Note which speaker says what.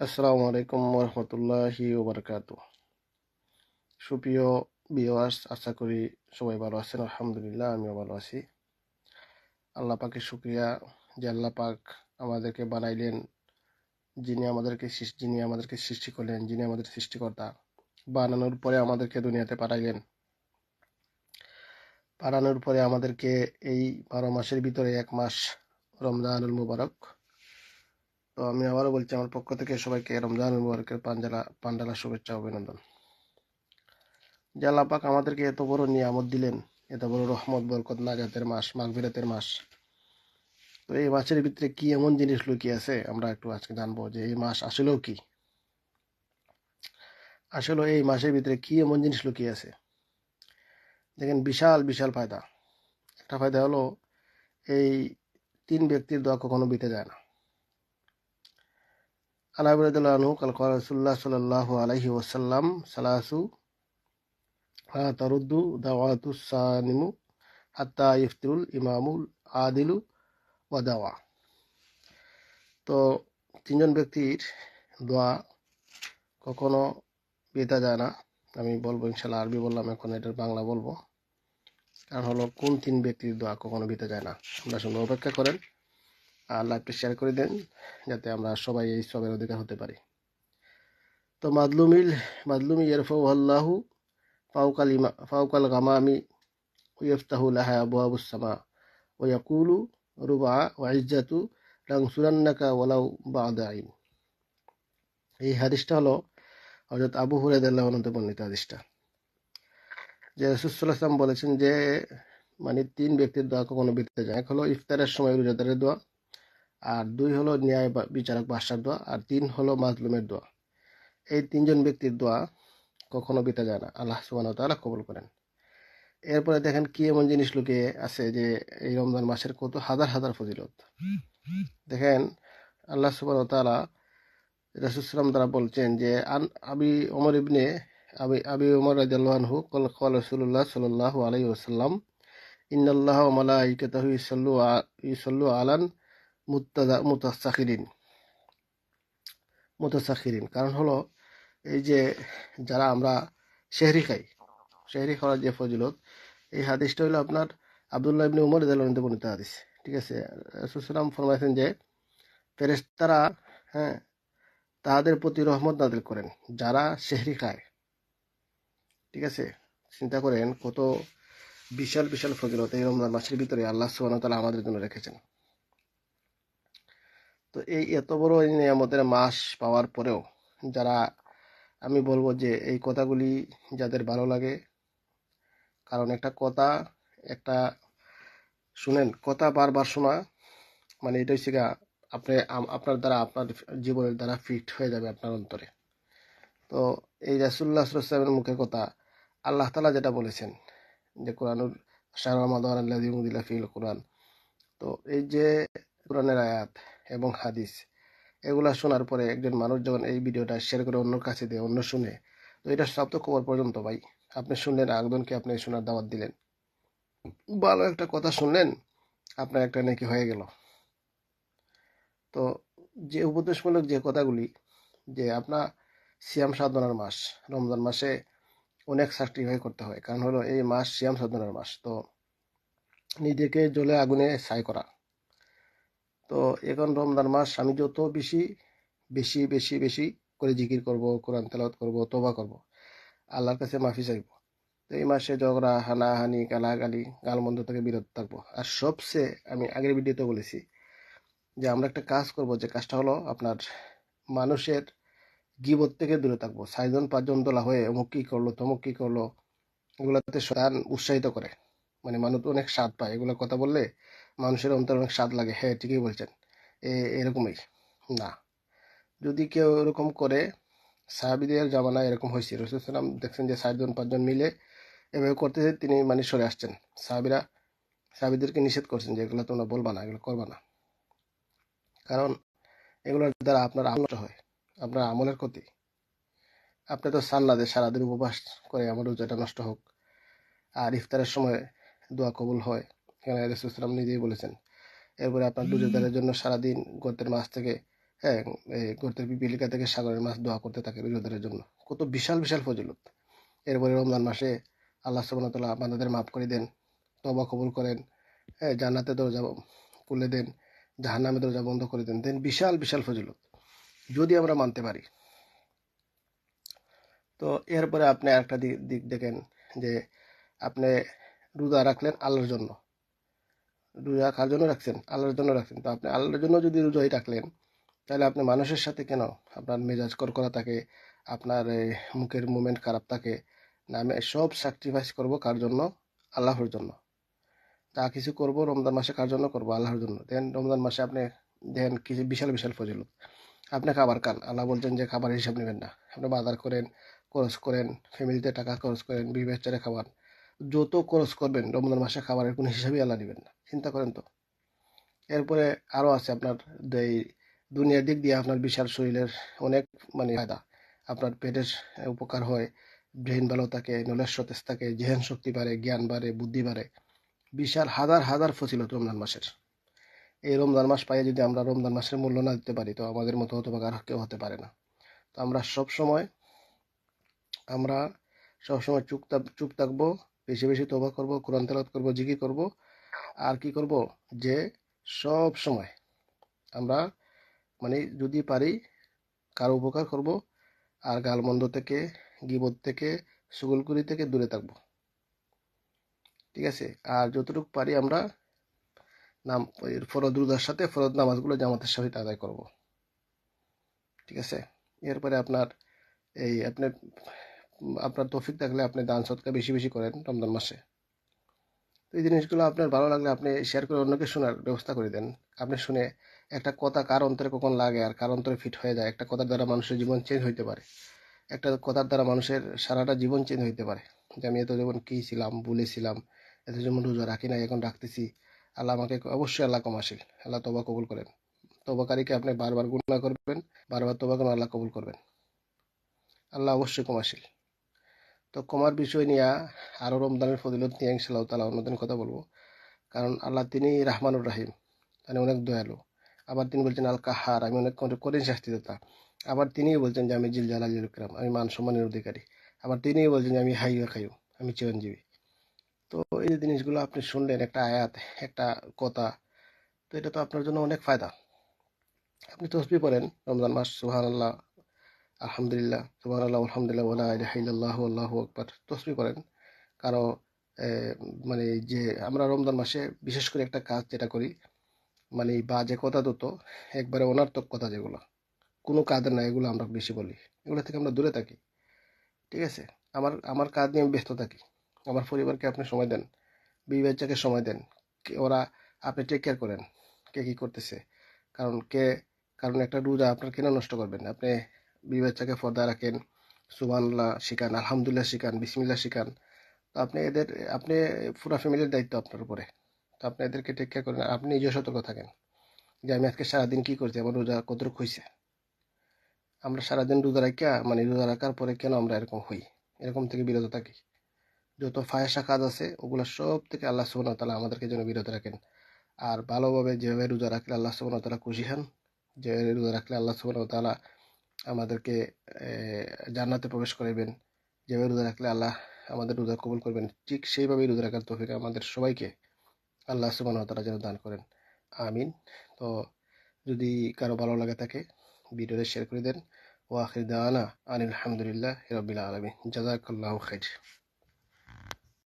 Speaker 1: আসসালামু আলাইকুম রহমতুল্লাহি ওবরকাত সুপ্রিয় বিওয়ার্স আশা করি সবাই ভালো আছেন, আলহামদুলিল্লাহ, আমিও ভালো আছি। আল্লাহ পাকের শুক্রিয়া যে আল্লাহ পাক আমাদেরকে বানাইলেন, যিনি আমাদেরকে যিনি আমাদেরকে সৃষ্টি করলেন, যিনি আমাদের সৃষ্টিকর্তা, বানানোর পরে আমাদেরকে দুনিয়াতে পাঠাইলেন। পাঠানোর পরে আমাদেরকে এই বারো মাসের ভিতরে এক মাস রমজানুল মুবারক তো আমি আবারও বলছি, আমার পক্ষ থেকে সবাইকে রমজানুল মুবারকের পাঞ্জালা, পান্ডালা শুভেচ্ছা অভিনন্দন। যে আল্লাহ পাক আমাদেরকে এত বড় নিয়ামত দিলেন, এত বড় রহমত, বরকত, নাজাতের মাস, মাগফিরাতের মাস, তো এই মাসের ভিতরে কি এমন জিনিস লুকিয়ে আছে আমরা একটু আজকে জানব যে এই মাস আসলেও কি? আসলে এই মাসের ভিতরে কি এমন জিনিস লুকিয়ে আছে? দেখেন, বিশাল বিশাল ফায়দা। একটা ফায়দা হলো, এই তিন ব্যক্তির দোয়া কখনো বিতে যায় না। হাত্তা ইফতিরুল ইমামুল আদিলু ওয়া দাওয়া। তো তিনজন ব্যক্তির দোয়া কখনো বেতা যায় না। আমি বলব ইনশাল্লাহ আরবি বললাম, এখন এটার বাংলা বলব। কারণ হলো, কোন তিন ব্যক্তির দোয়া কখনো বিতে যায় না? আমরা শুনে অপেক্ষা করেন। আর লাইভটা শেয়ার করে দেন, যাতে আমরা সবাই এই সবের অধিকার হতে পারি। তো মাদলুমিল, মাদলুমি ইয়ারফাউ আল্লাহু ফাউকাল ইমা ফাউকাল গামামি, ওয়ফতাহু লাহা আবু আবু সামা ওয়াকুলু রুবা ওয়াইজাতু লাংসুরান্নাকা ওয়ালাউ বাদা আইন। এই হাদিসটা হলো হজরত আবু হুরাইদাল্লাহ অনন্ত বর্ণিত হাদিসটা। যে রসুলাম বলেছেন যে মানে তিন ব্যক্তির দোয়া কখনো বিতে যায় এক হলো ইফতারের সময় রোজাদারের দোয়া আর দুই হলো ন্যায় বিচারক বাসার দোয়া, আর তিন হলো মাজলুমের দোয়া। এই তিনজন ব্যক্তির দোয়া কখনো বিতে যায় না। আল্লাহ সুবাহ তাআলা কবল করেন। এরপরে দেখেন কি এমন জিনিস লুকিয়ে আছে যে এই রমজান মাসের কত হাজার হাজার ফজিলত। দেখেন আল্লাহ সুবাহ তাআলা রাসুলাম দ্বারা বলছেন যে, আন আবি ওমর ইবনে আবি আবি ওমর আনহু কল কল রাসূলুল্লাহ সাল্লাল্লাহু আলাইহি ওয়াসাল্লাম ইন্নাল্লাহা ওয়া মালাইকাতাহু ইউসাল্লু আ- ইউসাল্লু আলান মুত্তাদা মুতাসাখিরিন মুতাসাখিরিন কারণ হলো, এই যে যারা আমরা শেহরি খাই, শেহরি খাওয়ার যে ফজিলত, এই হাদিসটা হলো আপনার আবদুল্লাহ ইবনে উমর রাদিয়াল্লাহু বর্ণিত হাদিস। ঠিক আছে? রাসূলুল্লাহ ফরমাইছেন যে, ফেরেশতারা হ্যাঁ তাদের প্রতি রহমত নাদিল করেন, যারা শেহরি খায়। ঠিক আছে? চিন্তা করেন কত বিশাল বিশাল ফজিলত এই রমজান মাসের ভিতরে আল্লাহ সুবহানাহু ওয়া তাআলা আমাদের জন্য রেখেছেন। তো এই এত বড় এই নিয়ামতের মাস পাওয়ার পরেও যারা আমি বলব যে এই কথাগুলি যাদের ভালো লাগে, কারণ একটা কথা, একটা শুনেন, কথা বারবার শোনা মানে এটা হচ্ছে আপনি, আপনার দ্বারা আপনার জীবনের দ্বারা ফিট হয়ে যাবে আপনার অন্তরে। তো এই রাসুল্লাহ সাল্লামের মুখে কথা আল্লাহ তালা যেটা বলেছেন, যে আল্লাহ মুদিল্লা ফিল কোরআন। তো এই যে কোরআনের আয়াত এবং হাদিস। এগুলা শোনার পরে একজন মানুষ যখন এই ভিডিওটা শেয়ার করে অন্যর কাছে দেয়, অন্য শুনে, তো এটা সব তো খবর পর্যন্ত ভাই। আপনি শুনলেন একজনকে আপনি শোনার দাওয়াত দিলেন। ভালো একটা কথা শুনলেন, আপনার একটা নাকি হয়ে গেল। তো যে উপদেশমূলক যে কথাগুলি, যে আপনার সিয়াম সাধনার মাস, রমজান মাসে অনেক সার্টিফাই করতে হয়। কারণ হলো এই মাস সিয়াম সাধনার মাস, তো নিজেকে জলে আগুনে ছাই করা। তো এখন রমজান মাস, আমি যত বেশি বেশি বেশি বেশি করে জিকির করব, কোরআন তেলাওয়াত করব তোবা করব, আল্লাহর কাছে মাফি চাইব। তো এই মাসে ঝগড়া, হানাহানি, গালাগালি, গালমন্দ থেকে বিরত থাকব। আর সবচেয়ে আমি আগের ভিডিওতে বলেছি যে আমরা একটা কাজ করব, যে কাজটা হলো আপনার মানুষের গিবত থেকে দূরে থাকব। ছয়জন পাঁচজন দোলা হয়ে অমুক কি করল, তমুক কি করল, এগুলোতে শয়তান উৎসাহিত করে। মানে মানুষ অনেক স্বাদ পায়। এগুলো কথা বললে মানুষের অন্তর অনেক স্বাদ লাগে। হ্যাঁ ঠিকই বলছেন। এরকমই। না। যদি কেউ এরকম করে, সাহাবিদের জামানায় এরকম হয়েছে। রসুল রসুলাম দেখছেন যে চারজন পাঁচজন মিলে এভাবে করতেছে, তিনি মানে সরে আসছেন। সাহাবিরা, সাহাবিদেরকে নিষেধ করছেন যে এগুলো তোমরা বলবা না, এগুলো করবা না। কারণ এগুলোর দ্বারা আপনার আমল হয়, আপনার আমলের ক্ষতি। আপনি তো চান না যে সারাদিন উপবাস করে আমার রোজাটা নষ্ট হোক, আর ইফতারের সময় দোয়া কবুল হয় এখানে রসুলাম নিজেই বলেছেন। এরপরে আপনার রোজাদারের জন্য সারাদিন গর্তের মাস থেকে হ্যাঁ গর্তের পিপিলিকা থেকে সাগরের মাছ দোয়া করতে থাকে রোজাদারের জন্য। কত বিশাল বিশাল ফজিলত। এরপরে রমজান মাসে আল্লাহ তাআলা বান্দাদের মাফ করে দেন তবা কবুল করেন হ্যাঁ জান্নাতে দরজা খুলে দেন জাহান্নামে দরজা বন্ধ করে দেন। দেন বিশাল বিশাল ফজিলত। যদি আমরা মানতে পারি। তো এরপরে আপনি একটা দিক দিক দেখেন যে আপনি রোজা রাখলেন আল্লাহর জন্য। রোজা কার জন্য রাখছেন, আল্লাহর জন্য রাখছেন। তো আপনি আল্লাহর জন্য যদি রোজাই রাখলেন, তাহলে আপনি মানুষের সাথে কেন? আপনার মেজাজ করকরা থাকে, আপনার মুখের মুভমেন্ট খারাপ থাকে। না, আমি সব স্যাক্রিফাইস করব কার জন্য? আল্লাহর জন্য। যা কিছু করব রমজান মাসে কার জন্য করব? আল্লাহর জন্য। দেন রমজান মাসে আপনি, দেন কিছু বিশাল বিশাল ফজিলত। আপনি খাবার খান। আল্লাহ বলছেন যে খাবার হিসাব নেবেন না। আপনি বাজার করেন, খরচ করেন ফ্যামিলিতে টাকা খরচ করেন, বিবি বাচ্চারা খাবার যত খরচ করবেন রমজান মাসে খাবারের কোনো হিসাবেই আল্লাহ নেবেন না। চিন্তা করেন তো। এরপরে আরও আছে আপনার এই দুনিয়ার দিক দিয়ে আপনার বিশাল শরীরের অনেক মানে ফায়দা। আপনার পেটের উপকার হয় ব্রেন ভালো থাকে নলেজ সতেজ থাকে, জেহেন শক্তি বাড়ে, জ্ঞান বাড়ে, বুদ্ধি বাড়ে। বিশাল হাজার হাজার ফজিলত রমজান মাসের। এই রমজান মাস পাইয়ে যদি আমরা রমজান মাসের মূল্য না দিতে পারি, তো আমাদের মতো হতভাগা আর কেউ হতে পারে না। তো আমরা সব সময় আমরা সবসময় চুপ চুপ থাকব বেশি বেশি তোবা করব, কোরআন তেলাওয়াত করব, জিকির করব। আর কি করব? যে সব সময় আমরা মানে যদি পারি কারও উপকার করব আর গালমন্দ থেকে, গিবত থেকে সুগলকুরি থেকে দূরে থাকব। ঠিক আছে? আর যতটুকু পারি আমরা নাম ফরদ রোজার সাথে ফরদ নামাজগুলো জামাতের সহিত আদায় করব। ঠিক আছে? এরপরে আপনার এই, আপনার আপনার তৌফিক থাকলে আপনি দান সৎকার বেশি বেশি করেন রমজান মাসে। তো এই জিনিসগুলো আপনার ভালো লাগলে আপনি শেয়ার করে অন্যকে শোনার ব্যবস্থা করে দেন। আপনি শুনে একটা কথা কার অন্তরে কখন লাগে আর কার অন্তরে ফিট হয়ে যায়, একটা কথার দ্বারা মানুষের জীবন চেঞ্জ হইতে পারে। একটা কথার দ্বারা মানুষের সারাটা জীবন চেঞ্জ হইতে পারে। যে আমি এত যেমন কী ছিলাম ভুলেছিলাম এত যেমন রোজা রাখি না এখন রাখতেছি। আল্লাহ আমাকে অবশ্যই আল্লাহ কমাসিল আল্লাহ তবা কবুল করেন। তবাকারীকে আপনি বারবার গুণা করবেন, বারবার তবা করেন, আল্লাহ কবুল করবেন। আল্লাহ অবশ্যই কমাসিল তো কমার বিষয় নিয়ে আরও রমজানের ফজিলত নিয়ে ইনশাল্লাহ তালা অন্যদিন কথা বলব। কারণ আল্লাহ তিনি রাহমানুর রাহিম মানে অনেক দয়ালু। আবার তিনি বলছেন আল কাহার আমি অনেক কঠিন শাস্তিদাতা। আবার তিনিও বলছেন যে, আমি জিল জালাল ইকরাম আমি মান সম্মানের অধিকারী। আবার তিনিও বলছেন যে, আমি হাইও খাইও আমি চিরঞ্জীবী। তো এই যে জিনিসগুলো আপনি শুনলেন, একটা আয়াত, একটা কথা, তো এটা তো আপনার জন্য অনেক ফায়দা। আপনি তসবি পড়েন রমজান মাস সুহান আল্লাহ আলহামদুলিল্লাহ সুহান আল্লাহ আলহামদুলিল্লাহ ওলা ইলাহা আল্লাহ আকবার। তসবি পড়েন কারও মানে যে আমরা রমজান মাসে বিশেষ করে একটা কাজ যেটা করি মানে বা যে কথা দুত একবারে অনার্থক কথা যেগুলো, কোনো কাজের না, এগুলো আমরা বেশি বলি। এগুলো থেকে আমরা দূরে থাকি। ঠিক আছে? আমার আমার কাজ নিয়ে আমি ব্যস্ত থাকি। আমার পরিবারকে আপনি সময় দেন, বিবি বাচ্চাকে সময় দেন ওরা আপনি টেক কেয়ার করেন, কে কী করতেছে। কারণ কে, কারণ একটা রোজা আপনার কেন নষ্ট করবেন? আপনি বিবি পর্দা রাখেন সুবানল্লাহ শিখান, আলহামদুলিল্লাহ শিখান, বিসমিল্লাহ শিখান। তো আপনি এদের, আপনি পুরো ফ্যামিলির দায়িত্ব আপনার উপরে। তো আপনি এদেরকে টেক কেয়ার করেন, আপনি নিজেও সতর্ক থাকেন যে আমি আজকে সারাদিন কি করছি, আমার রোজা কতটুকু হয়েছে আমরা সারাদিন রোজা রাখিয়া মানে রোজা রাখার পরে কেন আমরা এরকম হই? এরকম থেকে বিরত থাকি। যত ফায়সা কাজ আছে, ওগুলো সব থেকে আল্লাহ সুবহানাহু তালা আমাদেরকে যেন বিরত রাখেন। আর ভালোভাবে যেভাবে রোজা রাখলে আল্লাহ সুবহানাহু ওয়া তাআলা খুশি হন, যেভাবে রোজা রাখলে আল্লাহ সুবহানাহু ওয়া তাআলা আমাদেরকে জান্নাতে প্রবেশ করাবেন যেভাবে রোজা রাখলে আল্লাহ আমাদের রোজা কবুল করবেন। ঠিক সেইভাবেই রোজা রাখার তৌফিক আমাদের সবাইকে আল্লাহ সুবান তারা যেন দান করেন। আমিন। তো যদি কারও ভালো লাগে থাকে, ভিডিওটা শেয়ার করে দেন। ও আখির দাওয়ানা আনিল আলহামদুলিল্লাহ রবিল আলমী জাজাকাল্লাহ খাইর।